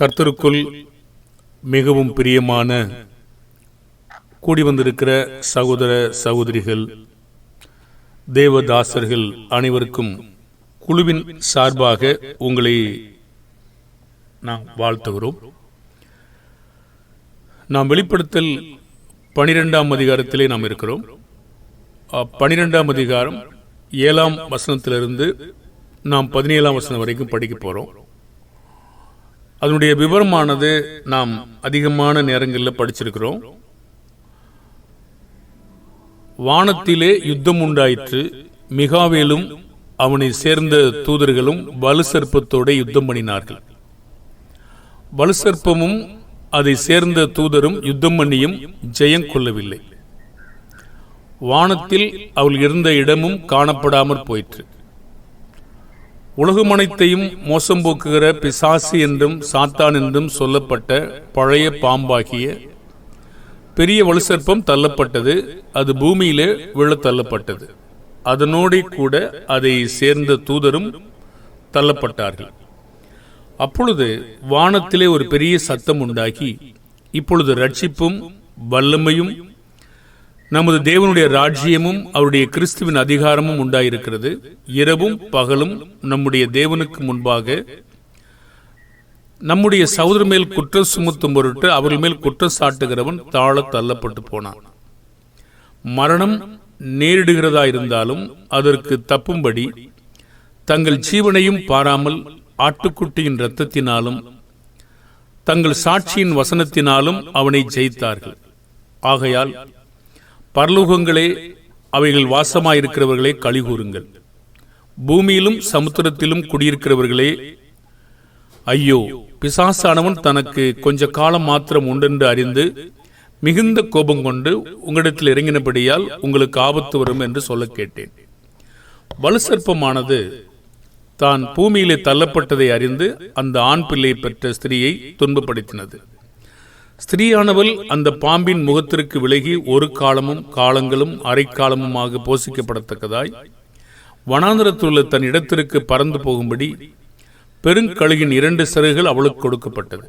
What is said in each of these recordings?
கர்த்தருக்குள் மிகவும் பிரியமான கூடி வந்திருக்கிற சகோதர சகோதரிகள் தேவதாசர்கள் அனைவருக்கும் குழுவின் சார்பாக உங்களை நாம் வாழ்த்துகிறோம். நாம் வெளிப்படுத்தல் பனிரெண்டாம் அதிகாரத்திலே நாம் இருக்கிறோம். பனிரெண்டாம் அதிகாரம் ஏழாம் வசனத்திலிருந்து நாம் பதினேழாம் வசனம் வரைக்கும் படிக்க போகிறோம் அதனுடைய விவரமானது நாம் அதிகமான நேரங்களில் படிச்சிருக்கிறோம். வானத்திலே யுத்தம் உண்டாயிற்று. மிகாவேலும் அவனை சேர்ந்த தூதர்களும் வலு சர்ப்பத்தோட யுத்தம் பண்ணினார்கள். வலு சர்ப்பமும் அதை சேர்ந்த தூதரும் யுத்தம் பண்ணியும் ஜெயம் கொள்ளவில்லை. வானத்தில் அவள் இருந்த இடமும் காணப்படாமற் போயிற்று. உலகமனைத்தையும் மோசம் போக்குகிற பிசாசு என்றும் சாத்தான் என்றும் சொல்லப்பட்ட பழைய பாம்பாகிய பெரிய வலுசற்பம் தள்ளப்பட்டது. அது பூமியிலே விழ தள்ளப்பட்டது. அதனோடே கூட அதை சேர்ந்த தூதரும் தள்ளப்பட்டார்கள். அப்பொழுது வானத்திலே ஒரு பெரிய சத்தம் உண்டாகி இப்பொழுது ரட்சிப்பும் வல்லமையும் நமது தேவனுடைய ராஜ்யமும் அவருடைய கிறிஸ்துவின் அதிகாரமும் உண்டாயிருக்கிறது. இரவும் பகலும் நம்முடைய தேவனுக்கு முன்பாக நம்முடைய சகோதரர் மேல் குற்றம் சுமத்தும் பொருட்டு அவர்கள் மேல் குற்றம் சாட்டுகிறவன் தாழ தள்ளப்பட்டு போனான். மரணம் நேரிடுகிறதா இருந்தாலும் அதற்கு தப்பும்படி தங்கள் ஜீவனையும் பாராமல் ஆட்டுக்குட்டியின் இரத்தத்தினாலும் தங்கள் சாட்சியின் வசனத்தினாலும் அவனை ஜெயித்தார்கள். ஆகையால் பரலோகங்களே அவைகள் வாசமாயிருக்கிறவர்களே கழிகூறுங்கள் பூமியிலும் சமுத்திரத்திலும் குடியிருக்கிறவர்களே ஐயோ பிசாசானவன் தனக்கு கொஞ்ச காலம் மாத்திரம் உண்டென்று அறிந்து மிகுந்த கோபம் கொண்டு உங்களிடத்தில் இறங்கினபடியால் உங்களுக்கு ஆபத்து வரும் என்று சொல்ல கேட்டேன். வலுசற்பமானது தான் பூமியிலே தள்ளப்பட்டதை அறிந்து அந்த ஆண் பிள்ளை பெற்ற ஸ்திரீயை துன்பப்படுத்தினது. ஸ்திரீயானவள் அந்த பாம்பின் முகத்திற்கு விலகி ஒரு காலமும் காலங்களும் அரைக்காலமுமாக போஷிக்கப்படத்தக்கதாய் வனாந்திரத்துள்ள தன் இடத்திற்கு பறந்து போகும்படி பெருங்கழுகின் இரண்டு சிறகுகள் அவளுக்கு கொடுக்கப்பட்டது.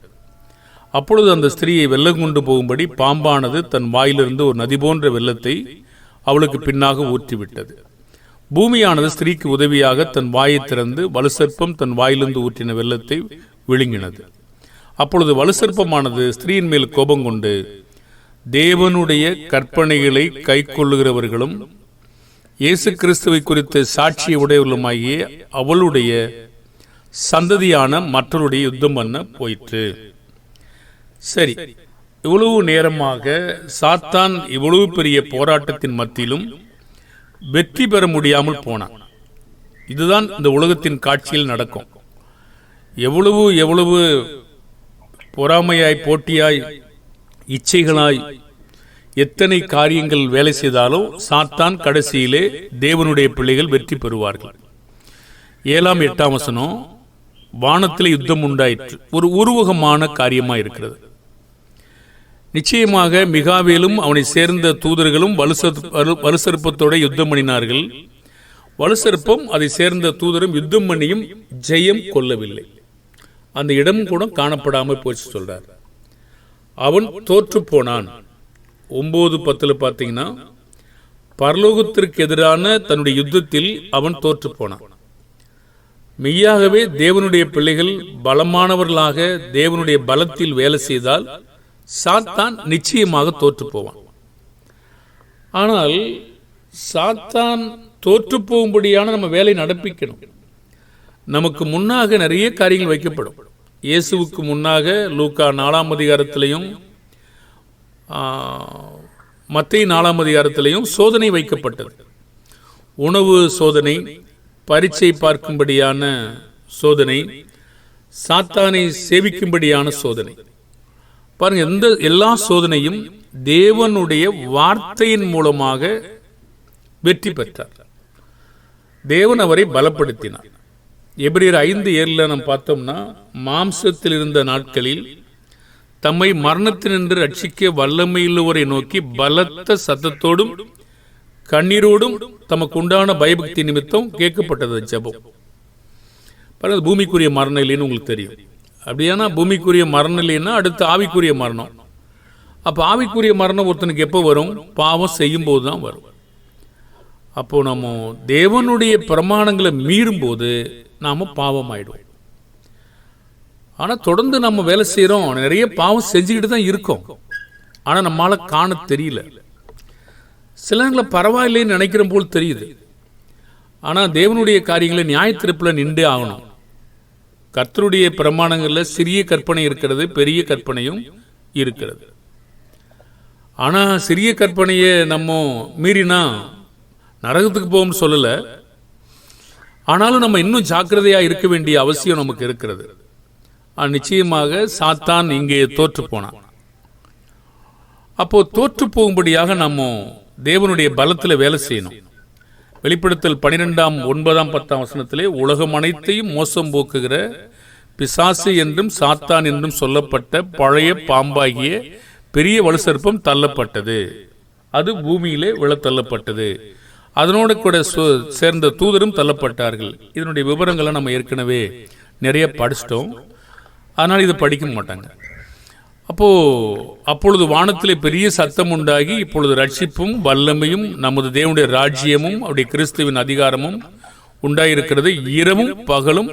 அப்பொழுது அந்த ஸ்திரீயை வெள்ளம் கொண்டு போகும்படி பாம்பானது தன் வாயிலிருந்து ஒரு நதி போன்ற வெள்ளத்தை அவளுக்கு பின்னாக ஊற்றிவிட்டது. பூமியானது ஸ்திரீக்கு உதவியாக தன் வாயை திறந்து வலுசற்பம் தன் வாயிலிருந்து ஊற்றின வெள்ளத்தை விழுங்கினது. அப்பொழுது வலுசற்பமானது ஸ்திரீயின் மேல் கோபம் கொண்டு தேவனுடைய கற்பனைகளை கைக்கொள்ளுகிறவர்களும் இயேசு கிறிஸ்துவை குறித்த சாட்சியை உடையவர்களுமாகிய அவளுடைய சந்ததியான மற்றவருடைய யுத்தம் பண்ண போயிற்று. சரி இவ்வளவு நேரமாக சாத்தான் இவ்வளவு பெரிய போராட்டத்தின் மத்தியிலும் வெற்றி பெற முடியாமல் போனான். இதுதான் இந்த உலகத்தின் காட்சியில் நடக்கும். எவ்வளவு எவ்வளவு பொறாமையாய் போட்டியாய் இச்சைகளாய் எத்தனை காரியங்கள் வேலை செய்தாலும் சாத்தான் கடைசியிலே தேவனுடைய பிள்ளைகள் வெற்றி பெறுவார்கள். ஏழாம் எட்டாம் வசனம் வானத்தில் யுத்தம் உண்டாயிற்று. ஒரு உருவகமான காரியமாக இருக்கிறது. நிச்சயமாக மிகாவேலும் அவனை சேர்ந்த தூதர்களும் வலுசற்- வலு- வலுசற்பத்தோட யுத்தம் பண்ணினார்கள். வலுசற்பம் அதை சேர்ந்த தூதரும் யுத்தம் பண்ணியும் ஜெயம் கொள்ளவில்லை. அந்த இடம் கூட காணப்படாமல் போச்சு சொல்றார். அவன் தோற்று போனான். ஒன்பது பத்தில் பார்த்தீங்கன்னா பரலோகத்திற்கு எதிரான தன்னுடைய யுத்தத்தில் அவன் தோற்று போனான். மெய்யாகவே தேவனுடைய பிள்ளைகள் பலமானவர்களாக தேவனுடைய பலத்தில் வேலை செய்தால் சாத்தான் நிச்சயமாக தோற்று போவான். ஆனால் சாத்தான் தோற்று போகும்படியான நம்ம வேலை நடப்பிக்கணும். நமக்கு முன்னாக நிறைய காரியங்கள் வைக்கப்படும். இயேசுவுக்கு முன்னாக லூக்கா நாலாம் அதிகாரத்திலையும் மத்திய நாலாம் அதிகாரத்திலையும் சோதனை வைக்கப்பட்டது. உணவு சோதனை பரீட்சை பார்க்கும்படியான சோதனை சாத்தானை சேவிக்கும்படியான சோதனை. பாருங்க எந்த எல்லா சோதனையும் தேவனுடைய வார்த்தையின் மூலமாக வெற்றி பெற்றார். தேவன் அவரை பலப்படுத்தினார். எபிரியர் ஐந்து ஏழில் நம்ம பார்த்தோம்னா மாம்சத்தில் இருந்த நாட்களில் தம்மை மரணத்தினின்று ரட்சிக்க வல்லமையுள்ளவரை நோக்கி பலத்த சத்தத்தோடும் கண்ணீரோடும் தமக்கு உண்டான பயபக்தி நிமித்தம் கேட்கப்பட்டது ஜெபம். பாருங்க பூமிக்குரிய மரணம் இல்லைன்னு உங்களுக்கு தெரியும். அப்படியானா பூமிக்குரிய மரணம் இல்லைன்னா அடுத்து ஆவிக்குரிய மரணம். அப்போ ஆவிக்குரிய மரணம் ஒருத்தனுக்கு எப்போ வரும்? பாவம் செய்யும்போது தான் வரும். அப்போது நம்ம தேவனுடைய பிரமாணங்களை மீறும்போது நாம் பாவம் ஆயிடுவோம் ஆனால் தொடர்ந்து நம்ம வேலை செய்கிறோம் நிறைய பாவம் செஞ்சுக்கிட்டு தான் இருக்கோம். ஆனால் நம்மளால் காண தெரியல. சில நேரங்களில் பரவாயில்லைன்னு நினைக்கிற போல் தெரியுது. ஆனால் தேவனுடைய காரியங்களை நியாயத்திருப்பில் நின்றே ஆகணும். கர்த்தருடைய பிரமாணங்களில் சிறிய கற்பனை இருக்கிறது பெரிய கற்பனையும் இருக்கிறது. ஆனால் சிறிய கற்பனையை நம்ம மீறினா நரகத்துக்கு போவோம்னு சொல்லலை. ஆனாலும் நம்ம இன்னும் ஜாக்கிரதையாக இருக்க வேண்டிய அவசியம் நமக்கு இருக்கிறது. நிச்சயமாக சாத்தான் இங்கே தோற்று போனான். அப்போ தோற்று போகும்படியாக நம்ம தேவனுடைய பலத்தில் வேலை செய்யணும். வெளிப்படுத்தல் பனிரெண்டாம் ஒன்பதாம் பத்தாம் வசனத்திலே உலகம் அனைத்தையும் மோசம் போக்குகிற பிசாசு என்றும் சாத்தான் என்றும் சொல்லப்பட்ட பழைய பாம்பாகிய பெரிய வலுசருப்பம் தள்ளப்பட்டது. அது பூமியிலே விழத்தள்ளப்பட்டது. அதனோடு கூட சேர்ந்த தூதரும் தள்ளப்பட்டார்கள். இதனுடைய விவரங்களை நம்ம ஏற்கனவே நிறைய படிச்சிட்டோம். அதனால் இதை படிக்க மாட்டாங்க. அப்போது அப்பொழுது வானத்திலே பெரிய சத்தம் உண்டாகி இப்பொழுது ரட்சிப்பும் வல்லமையும் நமது தேவனுடைய ராஜ்யமும் அவருடைய கிறிஸ்துவின் அதிகாரமும் உண்டாயிருக்கிறது. இரவும் பகலும்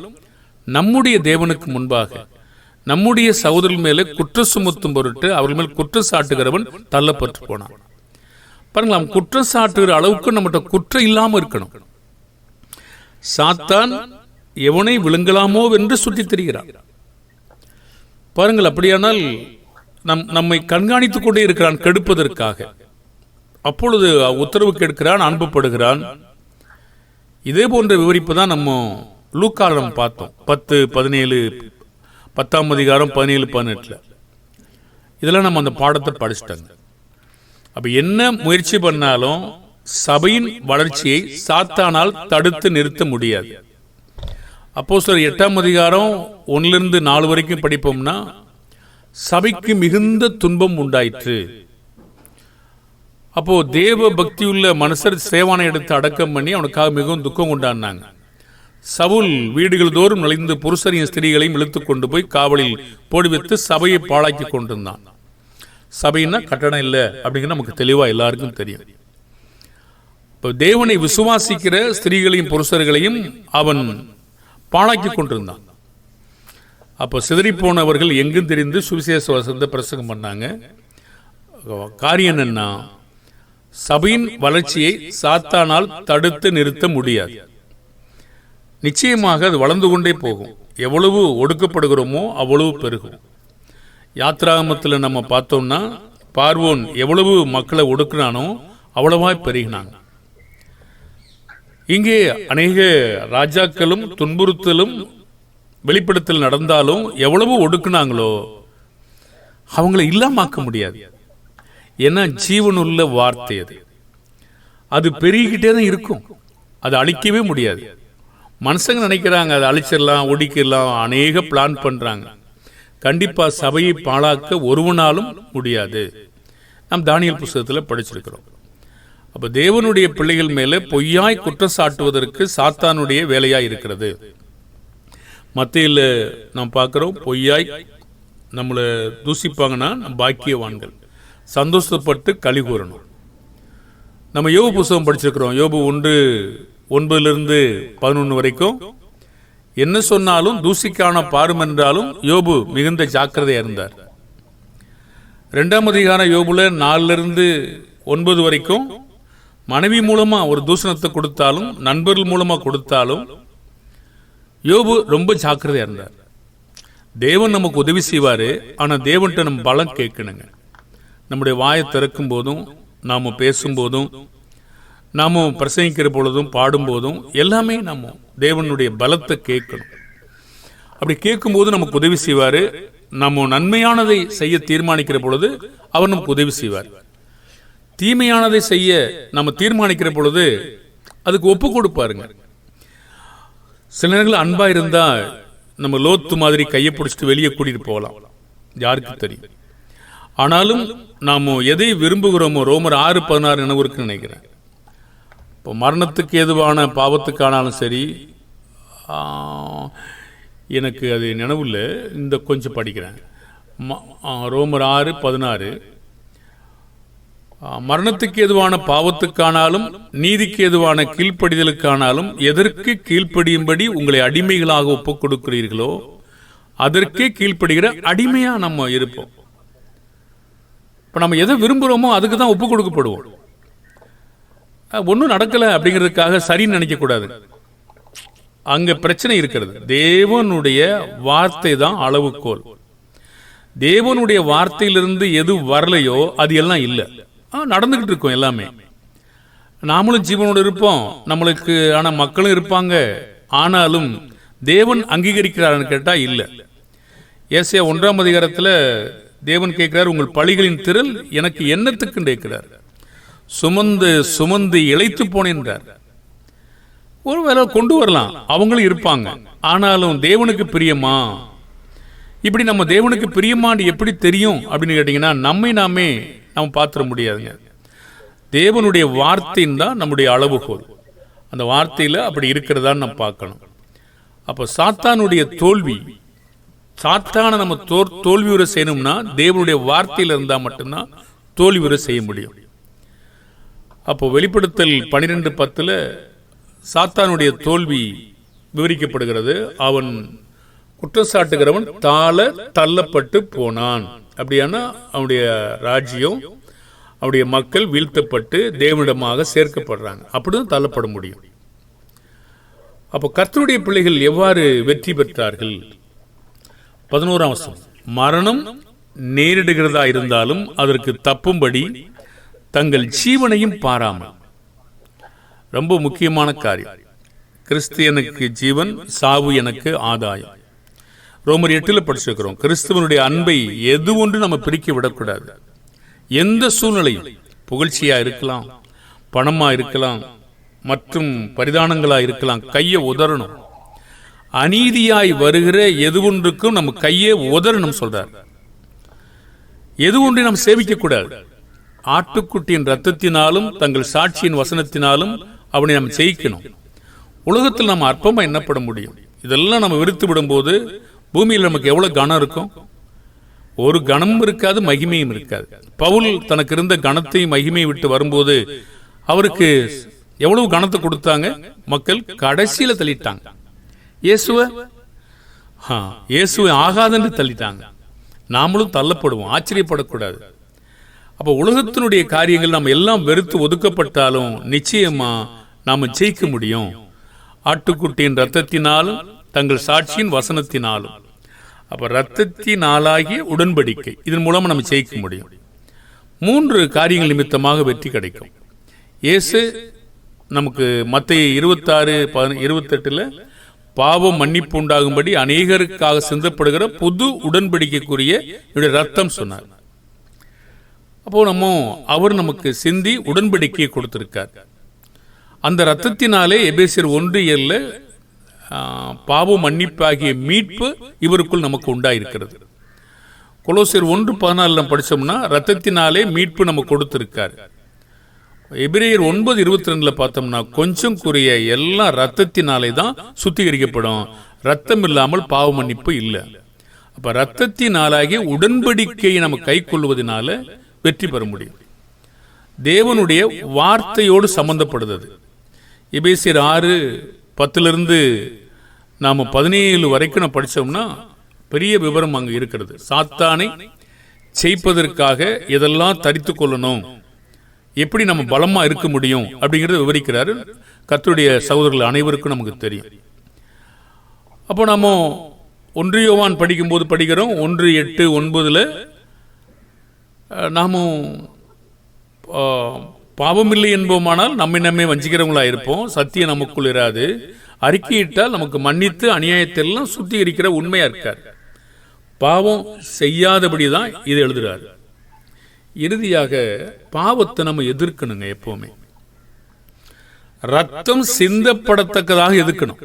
நம்முடைய தேவனுக்கு முன்பாக. நம்முடைய சகோதரர்கள் மேலே குற்ற சுமத்தும் பொருட்டு அவர்கள் மேல் குற்றம் சாட்டுகிறவன் தள்ளப்பட்டு போனான். பாருங்களா அவன் குற்றம் சாட்டுகிற அளவுக்கு நம்மகிட்ட குற்றம் இல்லாமல் இருக்கணும். சாத்தான் எவனை விழுங்கலாமோ என்று சுற்றித் தெரிகிறான். பாருங்கள் அப்படியானால் நம் நம்மை கண்காணித்துக் கொண்டே இருக்கிறான் கெடுப்பதற்காக. அப்பொழுது உத்தரவு கேட்கிறான் அனுப்பப்படுகிறான் இதே போன்ற விவரிப்பு தான் நம்ம லூக்கால நம்ம பார்த்தோம். பத்து பதினேழு பத்தாம் அதிகாரம் பதினேழு பதினெட்டில். இதெல்லாம் நம்ம அந்த பாடத்தை படிச்சிட்டாங்க. அப்ப என்ன முயற்சி பண்ணாலும் சபையின் வளர்ச்சியை சாத்தானால் தடுத்து நிறுத்த முடியாது. அப்போ சார் எட்டாம் அதிகாரம் ஒன்னிலிருந்து நாலு வரைக்கும் படிப்போம்னா சபைக்கு மிகுந்த துன்பம் உண்டாயிற்று. அப்போ தேவ பக்தியுள்ள மனுஷர் சேவானை எடுத்து அடக்கம் பண்ணி அவனுக்காக மிகவும் துக்கம் கொண்டாடினாங்க சவுல் வீடுகள் தோறும் நுழைந்து புருஷரையும் ஸ்திரீகளையும் இழுத்து கொண்டு போய் காவலில் போடி வைத்து சபையை பாழாக்கி கொண்டிருந்தான். சபைன்னா கட்டணம் இல்லை அப்படிங்கிறது நமக்கு தெளிவாக எல்லாருக்கும் தெரியும். இப்போ தேவனை விசுவாசிக்கிற ஸ்திரீகளையும் புருஷர்களையும் அவன் பாழாக்கி கொண்டிருந்தான். அப்போ சிதறிப்போனவர்கள் எங்கும் தெரிந்து சுவிசேஷ வசந்த பிரசங்கம் பண்ணாங்க. காரியம் என்னன்னா சபையின் வளர்ச்சியை சாத்தானால் தடுத்து நிறுத்த முடியாது. நிச்சயமாக அது வளர்ந்து கொண்டே போகும். எவ்வளவு ஒடுக்கப்படுகிறோமோ அவ்வளவு பெருகும். யாத்ராகமத்தில் நம்ம பார்த்தோம்னா பார்வோன் எவ்வளவு மக்களை ஒடுக்குனானோ அவ்வளவாய் பெருகினாங்க இங்கே அநேக ராஜாக்களும் துன்புறுத்தலும் வெளிப்படுத்தல் நடந்தாலும் எவ்வளவு ஒடுக்குனாங்களோ அவங்கள இல்லாமாக்க முடியாது. ஏன்னா ஜீவனுள்ள வார்த்தை அது. அது பெருகிக்கிட்டே தான் இருக்கும். அதை அழிக்கவே முடியாது. மனுஷங்க நினைக்கிறாங்க அதை அழிச்சிடலாம் ஒடிக்கிடலாம் அநேக பிளான் பண்ணுறாங்க கண்டிப்பா சபையை பாழாக்க ஒருவனாலும் முடியாது. நாம் தானியல் புஸ்தகத்தில் படிச்சிருக்கிறோம். அப்ப தேவனுடைய பிள்ளைகள் மேலே பொய்யாய் குற்றம் சாட்டுவதற்கு சாத்தானுடைய வேலையாக இருக்கிறது. மத்தியில் நாம் பார்க்குறோம் பொய்யாய் நம்மளை தூசிப்பாங்கன்னா நம்ம பாக்கியவான்கள். சந்தோஷப்பட்டு களி கூறணும். நம்ம யோபு புஸ்தகம் படிச்சிருக்கிறோம். யோபு ஒன்று ஒன்பதுலேருந்து பதினொன்று வரைக்கும் என்ன சொன்னாலும் தூசிக்கான பாரும் என்றாலும் யோபு மிகுந்த ஜாக்கிரதையாக இருந்தார். ரெண்டாம் அதிகாரம் யோபுல நாலுலேருந்து ஒன்பது வரைக்கும் மனைவி மூலமா ஒரு தூஷணத்தை கொடுத்தாலும் நண்பர்கள் மூலமா கொடுத்தாலும் யோபு ரொம்ப ஜாக்கிரதையாக இருந்தார். தேவன் நமக்கு உதவி செய்வார் ஆனால் தேவன்கிட்ட நம்ம பலம் கேட்கணுங்க. நம்முடைய வாயை திறக்கும் போதும் நாம் பேசும்போதும் நாம் பிரசங்கிக்கிற பொழுதும் பாடும்போதும் எல்லாமே நம்ம தேவனுடைய பலத்தை கேட்கணும். அப்படி கேட்கும்போது நமக்கு உதவி செய்வார். நம்ம நன்மையானதை செய்ய தீர்மானிக்கிற பொழுது அவர் நமக்கு உதவி செய்வார். தீமையானதை செய்ய நம்ம தீர்மானிக்கிற பொழுது அதுக்கு ஒப்பு கொடுப்பாருங்க. சில நேரங்கள் அன்பாக இருந்தால் நம்ம லோத்து மாதிரி கையை பிடிச்சிட்டு வெளியே கூட்டிகிட்டு போகலாம். யாருக்கு தெரியும்? ஆனாலும் நாம் எதை விரும்புகிறோமோ ரோமர் ஆறு பதினாறு நினைவு இருக்குன்னு நினைக்கிறேன். இப்போ மரணத்துக்கு எதுவான பாவத்துக்கானாலும் சரி எனக்கு அது நினைவில் இந்த கொஞ்சம் படிக்கிறேன். ரோமர் ஆறு பதினாறு. மரணத்துக்கு எதுவான பாவத்துக்கானாலும் நீதிக்கு எதுவான கீழ்ப்படிதலுக்கானாலும் எதற்கு கீழ்ப்படியும்படி உங்களை அடிமைகளாக ஒப்புக் கொடுக்கிறீர்களோ அதற்கே கீழ்ப்படுகிற அடிமையாக நம்ம இருப்போம். இப்போ நம்ம எதை விரும்புகிறோமோ அதுக்கு தான் ஒப்பு கொடுக்கப்படுவோம். ஒன்றும் நடக்கலை அப்படிங்கிறதுக்காக சரின்னு நினைக்கக்கூடாது. அங்கே பிரச்சனை இருக்கிறது. தேவனுடைய வார்த்தை தான் அளவுகோல். தேவனுடைய வார்த்தையிலிருந்து எது வரலையோ அது எல்லாம் இல்லை. நடந்துக்கிட்டு இருக்கோம் எல்லாமே. நாமளும் ஜீவனோடு இருப்போம். நம்மளுக்கு ஆனால் மக்களும் இருப்பாங்க. ஆனாலும் தேவன் அங்கீகரிக்கிறாருன்னு கேட்டால் இல்லை. ஏசியா ஒன்றாம் அதிகாரத்தில் தேவன் கேட்கிறார் உங்கள் பழிகளின் திரள் எனக்கு என்னத்துக்கு கேட்கிறார். சுமந்து சுமந்து இழைத்து போனேன்றார். ஒருவேளை கொண்டு வரலாம் அவங்களும் இருப்பாங்க. ஆனாலும் தேவனுக்கு பிரியமா? இப்படி நம்ம தேவனுக்கு பிரியமான்னு எப்படி தெரியும் அப்படின்னு கேட்டிங்கன்னா நம்மை நாமே நம்ம பார்த்துட முடியாதுங்க. தேவனுடைய வார்த்தைன்னு தான் நம்முடைய அளவுகோல். அந்த வார்த்தையில் அப்படி இருக்கிறதான்னு நம்ம பார்க்கணும். அப்போ சாத்தானுடைய தோல்வி சாத்தானை நம்ம தோல் தோல்வியுற செய்யணும்னா தேவனுடைய வார்த்தையில் இருந்தால் மட்டும்தான் தோல்வியுற செய்ய முடியும். அப்போ வெளிப்படுத்தல் பனிரெண்டு பத்தில் சாத்தானுடைய தோல்வி விவரிக்கப்படுகிறது. அவன் குற்றச்சாட்டுகிறவன் தாழ தள்ளப்பட்டு போனான். அப்படியானா அவனுடைய ராஜ்யம் அவனுடைய மக்கள் வீழ்த்தப்பட்டு தேவனிடமாக சேர்க்கப்படுறாங்க. அப்படிதான் தள்ளப்பட முடியும். அப்போ கர்த்தருடைய பிள்ளைகள் எவ்வாறு வெற்றி பெற்றார்கள்? பதினோராம் வருஷம் மரணம் நேரிடுகிறதா இருந்தாலும் அதற்கு தப்பும்படி தங்கள் ஜீவனையும் பாராமல். ரொம்ப முக்கியமான காரியம். கிறிஸ்தியனுக்கு ஜீவன் சாவு எனக்கு ஆதாயம். ரோமர் எட்டில் படிச்சிருக்கிறோம். கிறிஸ்துவனுடைய அன்பை எது ஒன்று நம்ம பிரிக்க விடக்கூடாது. எந்த சூழ்நிலையும் புகழ்ச்சியாக இருக்கலாம் பணமாக இருக்கலாம் மற்றும் பரிதானங்களாக இருக்கலாம் கையை உதறணும். அநீதியாய் வருகிற எது ஒன்றுக்கும் நம்ம கையை உதறணும் சொல்றார். எது ஒன்றை நாம் சேவிக்கக்கூடாது. ஆட்டுக்குட்டியின் ரத்தத்தினாலும் தங்கள் சாட்சியின் வசனத்தினாலும் அவனை நாம் ஜெயிக்கணும். உலகத்தில் நம்ம அற்பமாக எண்ணப்பட முடியும். இதெல்லாம் நம்ம விருத்து விடும்போது பூமியில் நமக்கு எவ்வளோ கனம் இருக்கும் ஒரு கணமும் இருக்காது மகிமையும் இருக்காது. பவுல் தனக்கு இருந்த கணத்தையும் மகிமையை விட்டு வரும்போது அவருக்கு எவ்வளவு கணத்தை கொடுத்தாங்க? மக்கள் கடைசியில் தள்ளிட்டாங்க. இயேசுவ? ஆ, இயேசுவை ஆகாதென்று தள்ளிட்டாங்க. நாமளும் தள்ளப்படுவோம் ஆச்சரியப்படக்கூடாது. அப்போ உலகத்தினுடைய காரியங்கள் நம்ம எல்லாம் வெறுத்து ஒதுக்கப்பட்டாலும் நிச்சயமா நாம் ஜெயிக்க முடியும். ஆட்டுக்குட்டியின் ரத்தத்தினாலும் தங்கள் சாட்சியின் வசனத்தினாலும். அப்ப ரத்தத்தினாலாகிய உடன்படிக்கை இதன் மூலமா நம்ம ஜெயிக்க முடியும். மூன்று காரியங்கள் நிமித்தமாக வெற்றி கிடைக்கும். இயேசு நமக்கு மத்திய இருபத்தாறு இருபத்தெட்டுல பாவம் மன்னிப்பு உண்டாகும்படி அநேகருக்காக சிந்தப்படுகிற புது உடன்படிக்கைக்குரிய என்னுடைய ரத்தம் சொன்னார். அப்போ நம்ம அவர் நமக்கு சிந்தி உடன்படிக்கையை கொடுத்துருக்கார். அந்த ரத்தத்தினாலே எபேசியர் ஒன்று ஏழுல பாவ மன்னிப்பாகிய மீட்பு இவருக்குள் நமக்கு உண்டாயிருக்கிறது. கொலோசியர் ஒன்று பதினாலில் படித்தோம்னா படிச்சோம்னா ரத்தத்தினாலே மீட்பு நம்ம கொடுத்துருக்கார். எபிரேயர் ஒன்பது இருபத்தி ரெண்டில் பார்த்தோம்னா கொஞ்சம் குறைய எல்லாம் ரத்தத்தினாலே தான் சுத்திகரிக்கப்படும். ரத்தம் இல்லாமல் பாவ மன்னிப்பு இல்லை. அப்போ ரத்தத்தினாலாகிய உடன்படிக்கையை நம்ம கை கொள்வதனால வெற்றி பெற முடியும். தேவனுடைய வார்த்தையோடு சம்பந்தப்படுது எபேசியர் ஆறு பத்திலிருந்து நாம் பதினேழு வரைக்கும் நான் படித்தோம்னா பெரிய விவரம் அங்கே இருக்கிறது. சாத்தானை செய்ப்பதற்காக எதெல்லாம் தரித்து கொள்ளணும்? எப்படி நம்ம பலமாக இருக்க முடியும்? அப்படிங்கிறத விவரிக்கிறாரு கர்த்தருடைய சகோதரர்கள் அனைவருக்கும் நமக்கு தெரியும். அப்போ நாம ஒன்று யோவான் படிக்கும்போது படிக்கிறோம். ஒன்று எட்டு ஒன்பதில் நாமும் பாவமில்லை என்போமானால் நம்மை நம்மை வஞ்சிக்கிறவங்களா இருப்போம் சத்தியம் நமக்குள் இராது. அறிக்கையிட்டால் நமக்கு மன்னித்து அநியாயத்தெல்லாம் சுத்திகரிக்கிற உண்மையா இருக்கார். பாவம் செய்யாதபடி தான் இது எழுதுறாரு. இறுதியாக பாவத்தை நம்ம எதிர்க்கணுங்க எப்போவுமே. ரத்தம் சிந்தப்படத்தக்கதாக எதிர்க்கணும்.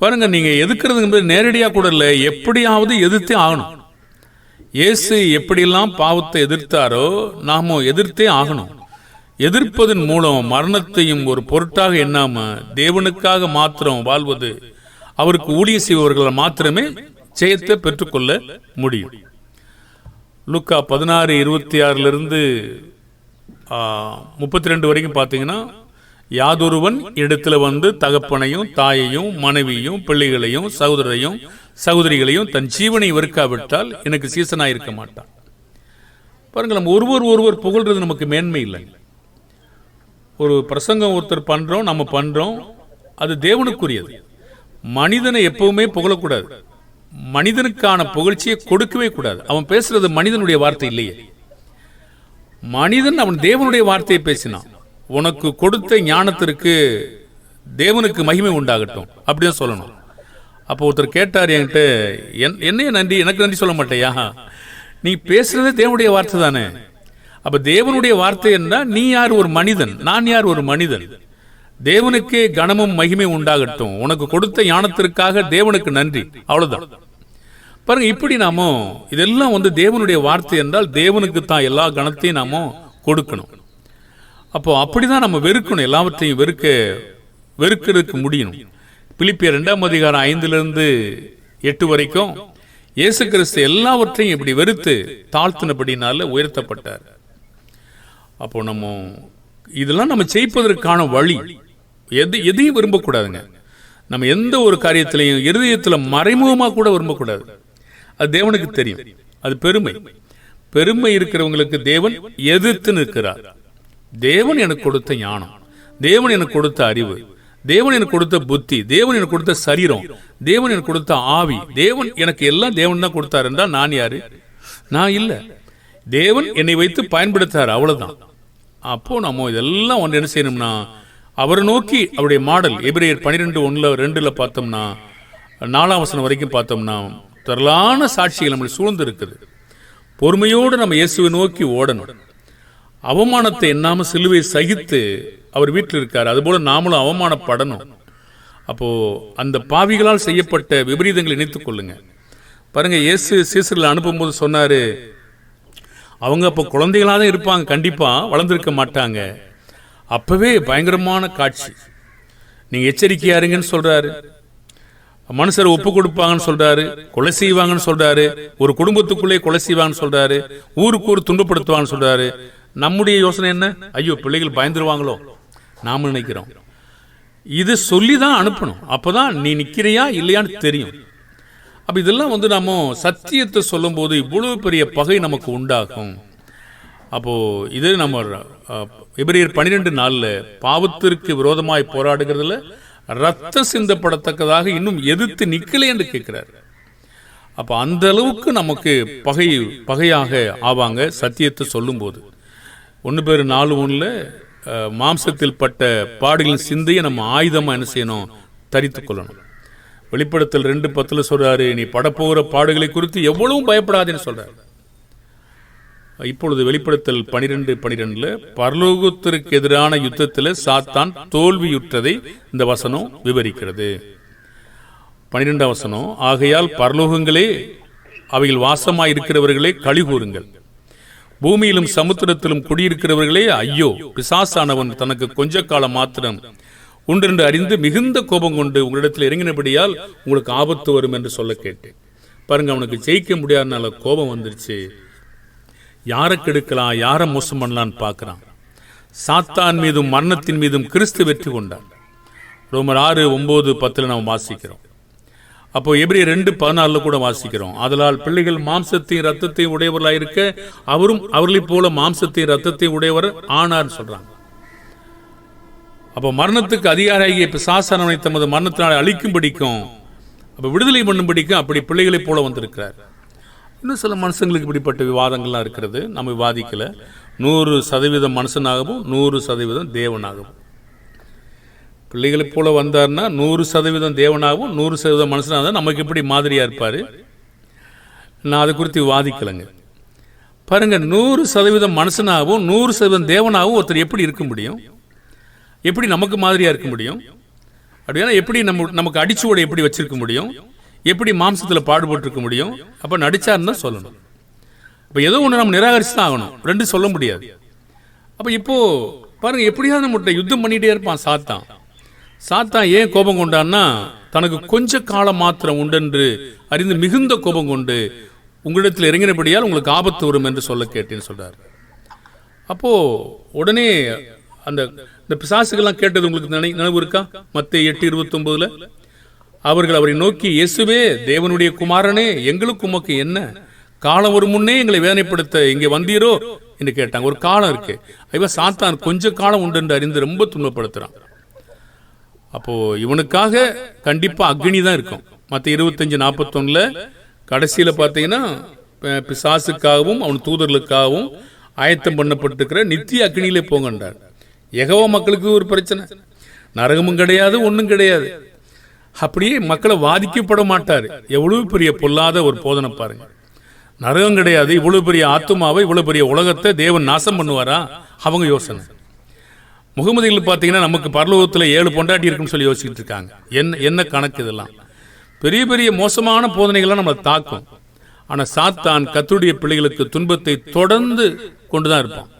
பாருங்க நீங்க எதிர்க்கிறதுங்கிறது நேரடியாக கூட இல்லை எப்படியாவது எதிர்த்தே ஆகணும். இயேசு எப்படியெல்லாம் பாவத்தை எதிர்த்தாரோ நாம எதிர்த்தே ஆகணும். எதிர்ப்பதன் மூலம் மரணத்தையும் ஒரு பொருட்டாக எண்ணாம தேவனுக்காக மாத்திரம் வாழ்வது அவருக்கு ஊழிய செய்பவர்களால் மாத்திரமே ஜெயத்தை பெற்றுக்கொள்ள முடியும். லுக்கா பதினாறு இருபத்தி ஆறிலிருந்து முப்பத்தி ரெண்டு வரைக்கும் பார்த்தீங்கன்னா யாதொருவன் இடத்துல வந்து தகப்பனையும் தாயையும் மனைவியும் பிள்ளைகளையும் சகோதரையும் சகோதரிகளையும் தன் ஜீவனை வெறுக்காவிட்டால் எனக்கு சீசனாக இருக்க மாட்டான். பாருங்கள் நம்ம ஒருவர் ஒருவர் புகழ்றது நமக்கு மேன்மை இல்லை. ஒரு பிரசங்கம் ஒருத்தர் பண்ணுறோம் நம்ம பண்ணுறோம் அது தேவனுக்குரியது. மனிதனை எப்பவுமே புகழக்கூடாது. மனிதனுக்கான புகழ்ச்சியை கொடுக்கவே கூடாது. அவன் பேசுறது மனிதனுடைய வார்த்தை இல்லையே. மனிதன் அவன் தேவனுடைய வார்த்தையை பேசினான். உனக்கு கொடுத்த ஞானத்திற்கு தேவனுக்கு மகிமை உண்டாகட்டும். அப்படின்னு சொல்லணும். அப்போ ஒருத்தர் கேட்டார் என்கிட்ட என் என்னைய நன்றி எனக்கு நன்றி சொல்ல மாட்டேயா? நீ பேசுறதே தேவனுடைய வார்த்தை தானே. அப்போ தேவனுடைய வார்த்தை என்றால் நீ யார் ஒரு மனிதன்? நான் யார் ஒரு மனிதன்? தேவனுக்கே கனமும் மகிமை உண்டாகட்டும். உனக்கு கொடுத்த ஞானத்திற்காக தேவனுக்கு நன்றி. அவ்வளோதான் பாருங்க இப்படி நாமும் இதெல்லாம் வந்து தேவனுடைய வார்த்தை என்றால் தேவனுக்கு தான் எல்லா கணத்தையும் நாமும் கொடுக்கணும். அப்போ அப்படிதான் நம்ம வெறுக்கணும். எல்லாவற்றையும் வெறுக்க வெறுக்கிறதுக்கு முடியும் பிலிப்பிய ரெண்டாம் அதிகாரம் ஐந்திலிருந்து எட்டு வரைக்கும் இயேசு கிறிஸ்து எல்லாவற்றையும் இப்படி வெறுத்து தாழ்த்தினபடினால உயர்த்தப்பட்டார். அப்போ நம்ம இதெல்லாம் நம்ம ஜெயிப்பதற்கான வழி எது எதையும் விரும்பக்கூடாதுங்க. நம்ம எந்த ஒரு காரியத்திலையும் இருதயத்தில் மறைமுகமாக கூட விரும்பக்கூடாது. அது தேவனுக்கு தெரியும். அது பெருமை. பெருமை இருக்கிறவங்களுக்கு தேவன் எதிர்த்து நிற்கிறார். தேவன் எனக்கு கொடுத்த ஞானம். தேவன் எனக்கு கொடுத்த அறிவு. தேவன் எனக்கு கொடுத்த புத்தி. தேவன் எனக்கு கொடுத்த சரீரம். தேவன் எனக்கு கொடுத்த ஆவி. தேவன் எனக்கு எல்லாம் தேவன் தான் கொடுத்தார் என்றால் நான் யாரு? நான் இல்லை. தேவன் என்னை வைத்து பயன்படுத்தார் அவ்வளவுதான். அப்போ நம்ம இதெல்லாம் ஒன்று என்ன செய்யணும்னா அவரை நோக்கி அவருடைய மாடல் எபிரேயர் பன்னிரெண்டு ஒன்றில் ரெண்டில் பார்த்தோம்னா நாலாம் வசனம் வரைக்கும் பார்த்தோம்னா திரளான சாட்சிகள் நம்மளுக்கு சூழ்ந்து இருக்குது பொறுமையோடு நம்ம இயேசுவை நோக்கி ஓடணும். அவமானத்தை எண்ணாமல் சிலுவை சகித்து அவர் வீட்டில் இருக்கார். அதுபோல நாமளும் அவமானப்படணும். அப்போ அந்த பாவிகளால் செய்யப்பட்ட விபரீதங்களை இணைத்துக் கொள்ளுங்க. பாருங்க இயேசு சீசரில் அனுப்பும்போது சொன்னாரு அவங்க அப்போ குழந்தைகளாக தான் இருப்பாங்க. கண்டிப்பாக வளர்ந்துருக்க மாட்டாங்க. அப்பவே பயங்கரமான காட்சி. நீங்கள் எச்சரிக்கையா இருங்கன்னு சொல்றாரு. மனுஷர் ஒப்பு கொடுப்பாங்கன்னு சொல்றாரு. கொலை செய்வாங்கன்னு சொல்றாரு. ஒரு குடும்பத்துக்குள்ளே கொலை செய்வாங்கன்னு சொல்றாரு. ஊருக்கு ஊர் துன்பப்படுத்துவாங்கன்னு சொல்றாரு. நம்முடைய யோசனை என்ன? ஐயோ பிள்ளைகள் பயந்துருவாங்களோ? நாம நினைக்கிறோம். இது சொல்லி தான் அனுப்பணும். அப்போ தான் நீ நிற்கிறியா இல்லையான்னு தெரியும். அப்போ இதெல்லாம் வந்து நம்ம சத்தியத்தை சொல்லும்போது இவ்வளவு பெரிய பகை நமக்கு உண்டாகும். அப்போது இது நம்ம எபிரியர் பன்னிரெண்டு நாளில் பாவத்திற்கு விரோதமாய் போராடுகிறதுல ரத்த சிந்தப்படத்தக்கதாக இன்னும் எதிர்த்து நிற்கலை என்று கேட்கிறார். அப்போ அந்த அளவுக்கு நமக்கு பகை பகையாக ஆவாங்க சத்தியத்தை சொல்லும்போது. ஒன்று பேர் நாலு ஒன்றில் மாம்சத்தில் பட்ட பாடுகளின் சிந்தையை நம்ம ஆயுதமாக என்ன செய்யணும்? தரித்து கொள்ளணும். வெளிப்படுத்தல் ரெண்டு பத்தில் சொல்கிறாரு நீ படப்போகிற பாடுகளை குறித்து எவ்வளவும் பயப்படாதுன்னு சொல்கிறார் இப்பொழுது வெளிப்படுத்தல் பனிரெண்டு பனிரெண்டில் பரலோகத்திற்கு எதிரான யுத்தத்தில் சாத்தான் தோல்வியுற்றதை இந்த வசனம் விவரிக்கிறது. பனிரெண்டாம் வசனம் ஆகையால் பரலோகங்களே அவையில் வாசமாய் இருக்கிறவர்களே கழி கூறுங்கள். பூமியிலும் சமுத்திரத்திலும் குடியிருக்கிறவர்களே ஐயோ பிசாசானவன் தனக்கு கொஞ்ச காலம் மாத்திரம். உண்டென்று அறிந்து மிகுந்த கோபம் கொண்டு உங்களிடத்தில் இறங்கினபடியால் உங்களுக்கு ஆபத்து வரும் என்று சொல்ல கேட்டேன். பாருங்க அவனுக்கு ஜெயிக்க முடியாதனால கோபம் வந்துருச்சு. யாரை கெடுக்கலாம் யாரை மோசம் பண்ணலான்னு பார்க்குறான். சாத்தான் மீதும் மரணத்தின் மீதும் கிறிஸ்து வெற்றி கொண்டான். ரோமர் ஆறு ஒம்பது பத்தில் நாம் வாசிக்கிறோம். அப்போ எப்படி ரெண்டு பதினாலில் கூட வாசிக்கிறோம். அதனால் பிள்ளைகள் மாம்சத்தையும் ரத்தத்தையும் உடையவர்களாக இருக்க அவரும் அவர்களைப் போல மாம்சத்தையும் ரத்தத்தையும் உடையவர் ஆனார்னு சொல்றாங்க. அப்போ மரணத்துக்கு அதிகாரியாகிய பிசாசனவனை தமது மரணத்தினால் அழிக்கும் படிக்கும் அப்போ விடுதலை பண்ணும் படிக்கும் அப்படி பிள்ளைகளைப் போல வந்திருக்கிறார். இன்னும் சில மனுஷங்களுக்கு இப்படிப்பட்ட விவாதங்கள்லாம் இருக்கிறது. நம்ம விவாதிக்கல. நூறு சதவீதம் மனுஷனாகவும் நூறு சதவீதம் தேவனாகவும். பிள்ளைகளைப் போல வந்தார்னா நூறு சதவீதம் தேவனாகவும் நூறு சதவீதம் மனுஷனாக தான் நமக்கு எப்படி மாதிரியாக இருப்பார். நான் அதை குறித்து வாதிக்கலைங்க. பாருங்கள் நூறு சதவீதம் மனுஷனாகவும் நூறு சதவீதம் தேவனாகவும் ஒருத்தர் எப்படி இருக்க முடியும்? எப்படி நமக்கு மாதிரியாக இருக்க முடியும்? அப்படின்னா எப்படி நம்ம நமக்கு அடிச்சுவோட எப்படி வச்சிருக்க முடியும்? எப்படி மாம்சத்தில் பாடுபட்டுருக்க முடியும்? அப்போ நடிச்சாருன்னு தான் சொல்லணும். இப்போ ஏதோ ஒன்று நம்ம நிராகரித்து தான் ஆகணும். ரெண்டு சொல்ல முடியாது. அப்போ இப்போ பாருங்கள் எப்படியாவது நம்மகிட்ட யுத்தம் பண்ணிகிட்டே இருப்பான் சாத்தான். சாத்தான் ஏன் கோபம் கொண்டான்னா தனக்கு கொஞ்ச காலம் மாத்திரம் உண்டென்று அறிந்து மிகுந்த கோபம் கொண்டு உங்களிடத்தில் இறங்கினபடியால் உங்களுக்கு ஆபத்து வரும் என்று சொல்ல கேட்டேன்னு சொல்றார். அப்போ உடனே அந்த இந்த பிசாசுகள்லாம் கேட்டது உங்களுக்கு நினை நினைவு இருக்கா? மத்திய எட்டு இருபத்தொன்பதுல அவர்கள் அவரை நோக்கி இயேசுவே தேவனுடைய குமாரனே எங்களுக்கு உமக்கு என்ன? காலம் ஒரு முன்னே எங்களை வேதனைப்படுத்த இங்கே வந்தீரோ? என்று கேட்டாங்க. ஒரு காலம் இருக்கு. ஐயா சாத்தான் கொஞ்ச காலம் உண்டு என்று அறிந்து ரொம்ப துன்பப்படுத்துறான். அப்போ இவனுக்காக கண்டிப்பா அக்னி தான் இருக்கும். மற்ற இருபத்தஞ்சு நாற்பத்தொன்னுல கடைசியில பார்த்தீங்கன்னா பிசாசுக்காகவும் அவன் தூதர்களுக்காகவும் ஆயத்தம் பண்ணப்பட்டிருக்கிற நித்திய அக்னியிலே போங்கன்றார். எகவோ மக்களுக்கு ஒரு பிரச்சனை. நரகமும் கிடையாது ஒன்றும் கிடையாது. அப்படியே மக்களை வாதிக்கப்பட மாட்டார். எவ்வளவு பெரிய பொல்லாத ஒரு போதனை பாருங்க. நரகம் கிடையாது இவ்வளவு பெரிய ஆத்துமாவை இவ்வளவு பெரிய உலகத்தை தேவன் நாசம் பண்ணுவாரா? அவங்க யோசனை. முகமதிகள் பார்த்தீங்கன்னா நமக்கு பரலோகத்தில் ஏழு பொண்டாட்டி இருக்குன்னு சொல்லி யோசிச்சுட்டு இருக்காங்க. என்ன என்ன கணக்கு இதெல்லாம்? பெரிய பெரிய மோசமான போதனைகள்லாம் நம்மளை தாக்கும். ஆனால் சாத்தான் கத்துடைய பிள்ளைகளுக்கு துன்பத்தை தொடர்ந்து கொண்டு தான் இருப்பான்.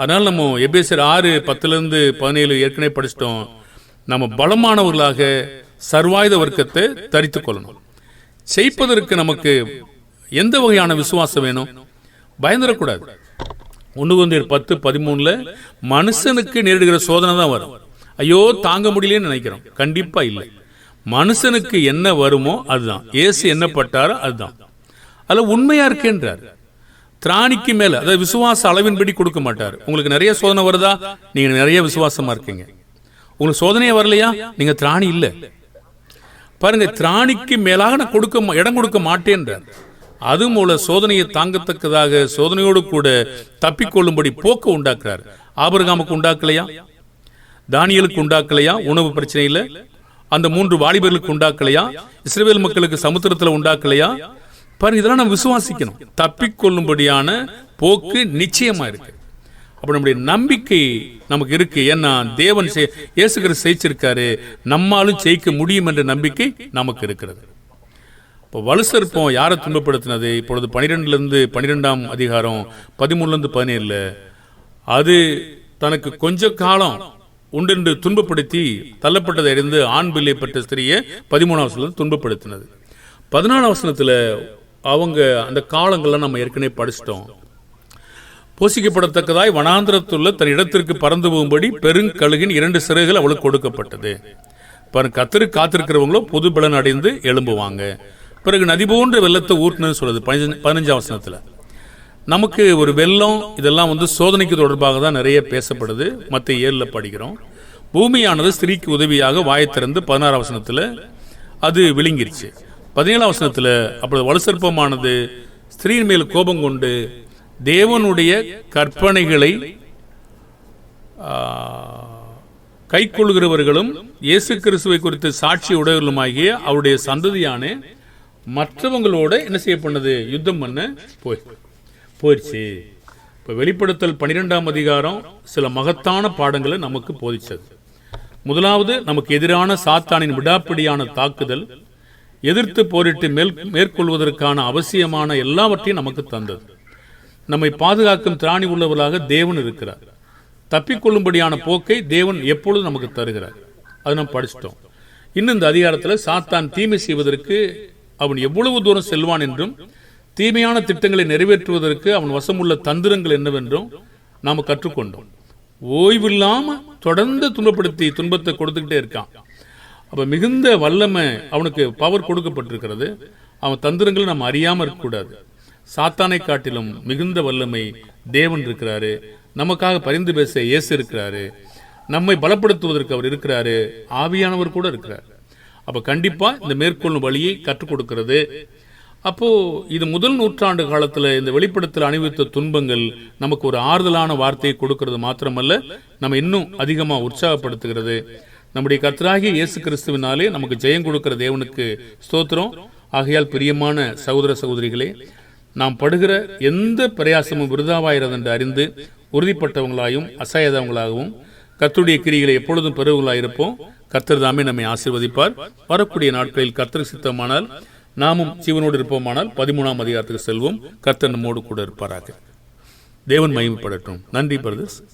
அதனால் நம்ம எபேசர் ஆறு பத்துலேருந்து பதினேழு ஏற்கனவே படிச்சிட்டோம். நம்ம பலமானவர்களாக சர்வாயுத வர்க்கத்தை தரித்து கொள்ளணும். செய்ப்பதற்கு நமக்கு எந்த வகையான விசுவாசம் வேணும்? பயந்துடக்கூடாது ஒன்று கொந்தீர் பத்து பதிமூணுல மனுஷனுக்கு நேரிடுகிற சோதனை தான் வரும். ஐயோ தாங்க முடியலன்னு நினைக்கிறோம். கண்டிப்பா இல்லை. மனுஷனுக்கு என்ன வருமோ அதுதான். இயேசு என்ன பட்டாரோ அதுதான். அதில் உண்மையா இருக்கேன்றார். திராணிக்கு மேல அதாவது விசுவாச அளவின்படி கொடுக்க மாட்டார். உங்களுக்கு நிறைய சோதனை வருதா? நீங்க நிறைய விசுவாசமா இருக்கீங்க. உங்களுக்கு சோதனையே வரலையா? நீங்க திராணி இல்லை. பாருங்க திராணிக்கு மேலாக நான் கொடுக்க மா- இடம் கொடுக்க மாட்டேன்றார். அது மூல சோதனையை தாங்கத்தக்கதாக சோதனையோடு கூட தப்பிக்கொள்ளும்படி போக்க உண்டாக்குறார். ஆபரகாமுக்கு உண்டாக்கலையா? தானியலுக்கு உண்டாக்கலையா? உணவு பிரச்சனையில் அந்த மூன்று வாலிபர்களுக்கு உண்டாக்கலையா? இஸ்ரேல் மக்களுக்கு சமுத்திரத்தில் உண்டாக்கலையா? பாருங்க இதெல்லாம் நம்ம விசுவாசிக்கணும். தப்பிக்கொள்ளும்படியான போக்கு நிச்சயமா இருக்கு. அப்போ நம்முடைய நம்பிக்கை நமக்கு இருக்கு. ஏன்னா தேவன் செய்- ஜெயிச்சிருக்காரு. நம்மாலும் ஜெயிக்க முடியும் என்ற நம்பிக்கை நமக்கு இருக்கிறது. இப்போ வலுசற்பம் யாரை துன்பப்படுத்தினது? இப்பொழுது பனிரெண்டுலேருந்து பன்னிரெண்டாம் பனிரெண்டாம் அதிகாரம் பதிமூணுலேருந்து பதினேழில் அது தனக்கு கொஞ்ச காலம் உண்டென்று துன்பப்படுத்தி தள்ளப்பட்டதை அறிந்து ஆண் பிள்ளை பெற்ற ஸ்திரியை பதிமூணாம் வசனத்தில் துன்பப்படுத்தினது. பதினாலாம் வசனத்தில் அவங்க அந்த காலங்கள்லாம் நம்ம ஏற்கனவே படிச்சிட்டோம். போஷிக்கப்படத்தக்கதாய் வனாந்திரத்துள்ள தன் இடத்திற்கு பறந்து போகும்படி பெருங்கழுகின் இரண்டு சிறைகள் அவளுக்கு கொடுக்கப்பட்டது. இப்போ கத்திரு காத்திருக்கிறவங்களும் புது பலன் அடைந்து எழும்புவாங்க. பிறகு நதி போன்ற வெள்ளத்தை ஊட்டினு சொல்லுது பதினஞ்சு- பதினஞ்சாம் வசனத்தில். நமக்கு ஒரு வெள்ளம் இதெல்லாம் வந்து சோதனைக்கு தொடர்பாக தான் நிறைய பேசப்படுது. மற்ற ஏழில் படிக்கிறோம். பூமியானது ஸ்திரீக்கு உதவியாக வாயை திறந்து பதினாறாம் வசனத்தில் அது விழுங்கிருச்சு. பதினேழாம் வசனத்தில் அப்பொழுது வலுசற்பமானது ஸ்திரீயின் மேல் கோபம் கொண்டு தேவனுடைய கற்பனைகளை கைக்கொள்கிறவர்களும் இயேசு கிறிஸ்துவை குறித்து சாட்சி உடையவர்களுமாகிய அவருடைய சந்ததியான மற்றவங்களோட என்ன செய்ய பண்ணது யுத்தம் பண்ண போய். போயிடுச்சு இப்போ வெளிப்படுத்தல் பன்னிரெண்டாம் அதிகாரம் சில மகத்தான பாடங்களை நமக்கு போதிச்சது முதலாவது நமக்கு எதிரான சாத்தானின் விடாப்பிடியான தாக்குதல் எதிர்த்து போரிட்டு மேல் மேற்கொள்வதற்கான அவசியமான எல்லாவற்றையும் நமக்கு தந்தது. நம்மை பாதுகாக்கும் திராணி உள்ளவர்களாக தேவன் இருக்கிறார். தப்பிக்கொள்ளும்படியான போக்கை தேவன் எப்பொழுதும் நமக்கு தருகிறார். அது நம்ம படிச்சிட்டோம். இன்னும் இந்த அதிகாரத்தில் சாத்தான் தீமை செய்வதற்கு அவன் எவ்வளவு தூரம் செல்வான் என்றும் தீமையான திட்டங்களை நிறைவேற்றுவதற்கு அவன் வசமுள்ள தந்திரங்கள் என்னவென்றும் நாம் கற்றுக்கொண்டோம். ஓய்வில்லாம தொடர்ந்து துன்பப்படுத்தி துன்பத்தை கொடுத்துக்கிட்டே இருக்கான். அப்ப மிகுந்த வல்லமை அவனுக்கு பவர் கொடுக்கப்பட்டிருக்கிறது. அவன் தந்திரங்களை நம்ம அறியாமல் இருக்கக்கூடாது. சாத்தானை காட்டிலும் மிகுந்த வல்லமை தேவன் இருக்கிறாரு. நமக்காக பரிந்து பேச இயேசு இருக்கிறாரு. நம்மை பலப்படுத்துவதற்கு அவர் இருக்கிறாரு. ஆவியானவர் கூட இருக்கிறார். அப்போ கண்டிப்பாக இந்த மேற்கொள்ளும் வழியை கற்றுக் கொடுக்கிறது. அப்போது இது முதல் நூற்றாண்டு காலத்தில் இந்த வெளிப்படத்தில் அணிவித்த துன்பங்கள் நமக்கு ஒரு ஆறுதலான வார்த்தையை கொடுக்கறது மாத்திரமல்ல நம்ம இன்னும் அதிகமாக உற்சாகப்படுத்துகிறது. நம்முடைய கர்த்தராகிய இயேசு கிறிஸ்துவினாலே நமக்கு ஜெயம் கொடுக்கிற தேவனுக்கு ஸ்தோத்திரம். ஆகையால் பிரியமான சகோதர சகோதரிகளே நாம் படுகிற எந்த பிரயாசமும் விருதாவாயிரது என்று அறிந்து உறுதிப்பட்டவங்களாயும் அசாயதவங்களாகவும் கத்துடைய கிரிகளை எப்பொழுதும் பெறுவங்களாக இருப்போம் கர்த்தர் தாமே நம்மை ஆசிர்வதிப்பார். வரக்கூடிய நாட்களில் கர்த்தர் சித்தமானால் நாமும் சிவனோடு இருப்போமானால் பதிமூணாம் அதிகாரத்துக்கு செல்வோம். கர்த்தர் நம்மோடு கூட இருப்பாராக. தேவன் மகிமைப்படட்டும். நன்றி பிரதர்ஸ்